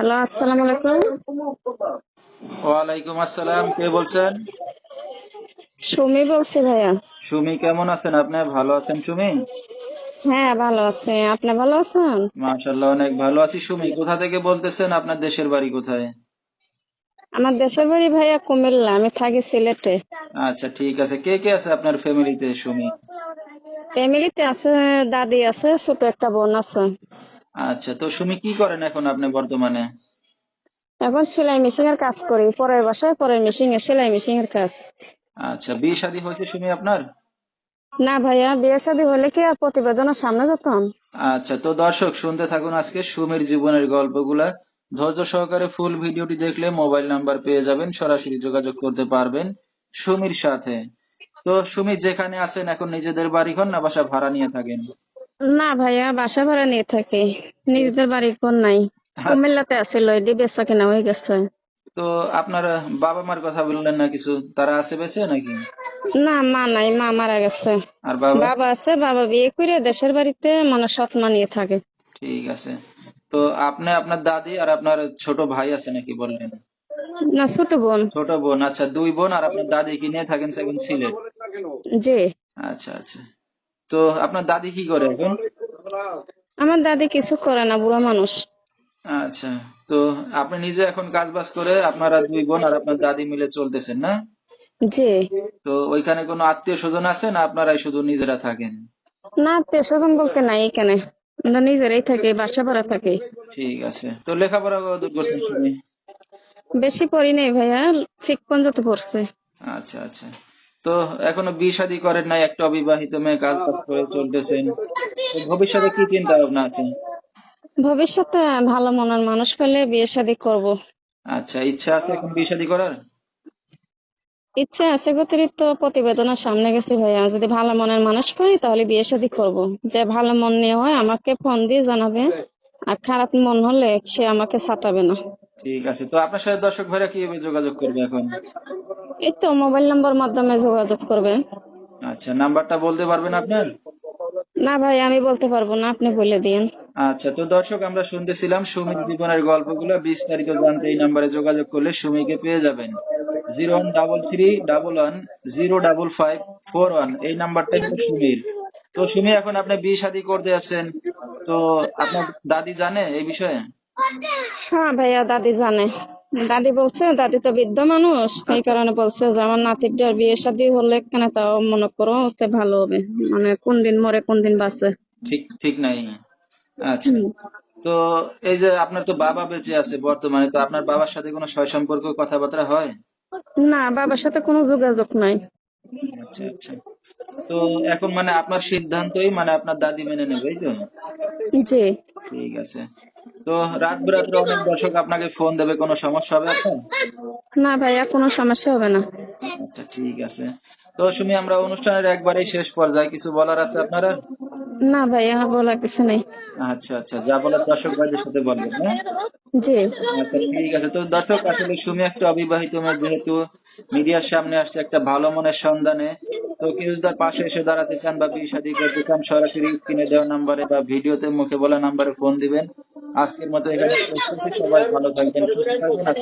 Hello আসসালামু আলাইকুম। ওয়ালাইকুম আসসালাম কে বলছেন? সুমি বলছি ভাইয়া। সুমি কেমন আছেন আপনি? ভালো আছেন সুমি? হ্যাঁ ভালো আছে। আপনি ভালো আছেন? মাশাল্লাহ অনেক ভালো আছি সুমি। কোথা থেকে বলতেছেন আপনার দেশের বাড়ি কোথায়? আমার দেশের বাড়ি ভাইয়া কুমিল্লা আমি থাকি সিলেটে। আচ্ছা ঠিক আছে। কে কে আছে আপনার ফ্যামিলিতে সুমি? ফ্যামিলিতে আছে দাদি আছে ছোট একটা বোন আছে। আচ্ছা তো সুমি কি করেন এখন আপনি বর্তমানে? এখন সেলাই মেশিন এর কাজ করি পরের বাসায় পরের মেশিন এ সেলাই মেশিন এর কাজ। আচ্ছা বিয়ে শাদী হয়েছে সুমি আপনার? না ভাইয়া বিয়ে শাদী হলে কি আর প্রতিবেদনের সামনে যেতাম? আচ্ছা তো দর্শক শুনতে থাকুন আজকে সুমির জীবনের গল্পগুলা। ধৈর্য সহকারে ফুল ভিডিওটি দেখলে মোবাইল নাম্বার পেয়ে যাবেন সরাসরি যোগাযোগ করতে পারবেন সুমির সাথে। তো সুমি যেখানে আছেন এখন নিজেদের বাড়ি ঘর না বাসা ভাড়া নিয়ে থাকেন? না ভাইয়া বাসা ভাড়া নিয়ে থাকি। নিজেদের বাড়ি কোন নাই। কুমিল্লাতে আছে লইডি বেচা কেনা হয়ে গেছে। তো আপনার বাবা মার কথা বললেন না কিছু? তারা আছে বেঁচে নাকি? না মা নাই মা মারা গেছে। আর বাবা? বাবা আছে বাবা বিয়ে করে দেশের বাড়িতে মানে সৎ মা নিয়ে থাকে। ঠিক আছে। তো আপনি আপনার দাদি আর আপনার ছোট ভাই আছে নাকি বললেন? না ছোট বোন। ছোট বোন আচ্ছা দুই বোন আর আপনার দাদি কি নিয়ে থাকেন সেগুন সিলেট? জি। আচ্ছা আচ্ছা। তো আপনার দাদি কি করে এখন? আমার দাদি কিছু করে না বুড়া মানুষ। আচ্ছা তো আপনি নিজে এখন কাজ বাজ করে আপনারা দুই বোন আর আপনার দাদি মিলে চলতেছেন না? জি। তো ওইখানে কোনো আত্মীয় স্বজন আছে না আপনারাই শুধু নিজেরা থাকেন? না আত্মীয় স্বজন বলতে নাই এখানে। আমরা নিজেরাই থাকি বাসা ভাড়া থাকি। ঠিক আছে। তো লেখাপড়া কতদূর করছেন তুমি? বেশি পড়ি নাই ভাইয়া ঠিক পর্যন্ত পড়ছে। আচ্ছা আচ্ছা। তো এখনও বিয়ে শাদী করেন নাই একটা অবিবাহিত মেয়ে কাজ বাজ করে চলতেছেন। ভবিষ্যতে কি চিন্তা ভাবনা আছে? ভবিষ্যতে ভালো মনের মানুষ পেলে বিয়ে শাদী করব। আচ্ছা ইচ্ছা আছে এখন বিয়ে শাদী করার? ইচ্ছা আছে অতিরিক্ত প্রতিবেদনের সামনে গেছি ভাইয়া। যদি ভালো মনের মানুষ পাই তাহলে বিয়ে শাদী করব। যে ভালো মন নিয়ে হয় আমাকে ফোন দিয়ে জানাবে আর খারাপ মন হলে সে আমাকে ছাতাবে না। ঠিক আছে তো আপনার সাথে দর্শক ভাইরা কীভাবে যোগাযোগ করবে এখন? এই তো মোবাইল নাম্বার মাধ্যমে যোগাযোগ করবে। আচ্ছা নাম্বারটা বলতে পারবেন আপনার? না ভাই আমি বলতে পারব না আপনি বলে দিন আচ্ছা তো দর্শক আমরা শুনতেছিলাম সুমির জীবনের গল্পগুলো। বিস্তারিত জানতে এই নাম্বারে যোগাযোগ করলে সুমিকে পেয়ে যাবেন। Zero one double three double one zero double five four one এই নাম্বারটাই হলো সুমির। তো সুমি এখন আপনি বিয়ে শাদী করতে আছেন তো আপনার দাদি জানে এই বিষয়ে? হ্যাঁ ভাইয়া দাদি জানে। দাদি বলছে দাদি তো বৃদ্ধ মানুষ এই কারণে বলছে যে আমার নাতিটার বিয়ে শাদী হলে কেন তাও মনে করো তে ভালো হবে। মানে কোন দিন মরে কোন দিন বাঁচে। ঠিক ঠিক নাই। আচ্ছা। তো এই যে আপনার তো বাবা বেঁচে আছে বর্তমানে তো আপনার বাবার সাথে কোনো সয় সম্পর্ক কথাবার্তা হয়? না বাবার সাথে কোনো যোগাযোগ নাই। আচ্ছা আচ্ছা। তো এখন মানে আপনার সিদ্ধান্তই মানে আপনার দাদি মেনে নেবে এই তো? জি। ঠিক আছে। তো রাত বিরাত্রে অনেক দর্শক আপনাকে ফোন দেবে কোনো সমস্যা হবে আপনার? না ভাইয়া কোনো সমস্যা হবে না। আচ্ছা ঠিক আছে। তো শুনি আমরা অনুষ্ঠানের একবারেই শেষ পর্যায়ে কিছু বলার আছে আপনার? আর? না ভাইয়া বলা কিছু নেই। আচ্ছা আচ্ছা যা বলার দর্শক ভাইদের সাথে বলবেন হ্যাঁ? জি। আচ্ছা ঠিক আছে। তো দর্শক আসলে সুমি একটা অবিবাহিত মেয়ে যেহেতু মিডিয়ার সামনে আসছে একটা ভালো মনের সন্ধানে তো কেউ যদি তার পাশে এসে দাঁড়াতে চান বা বিয়ে শাদী করতে চান সরাসরি স্ক্রিনে দেওয়া নাম্বারে বা ভিডিওতে মুখে বলা নাম্বারে ফোন দিবেন। আজকের মতো এখানে সবাই ভালো থাকবেন সুস্থ থাকবেন।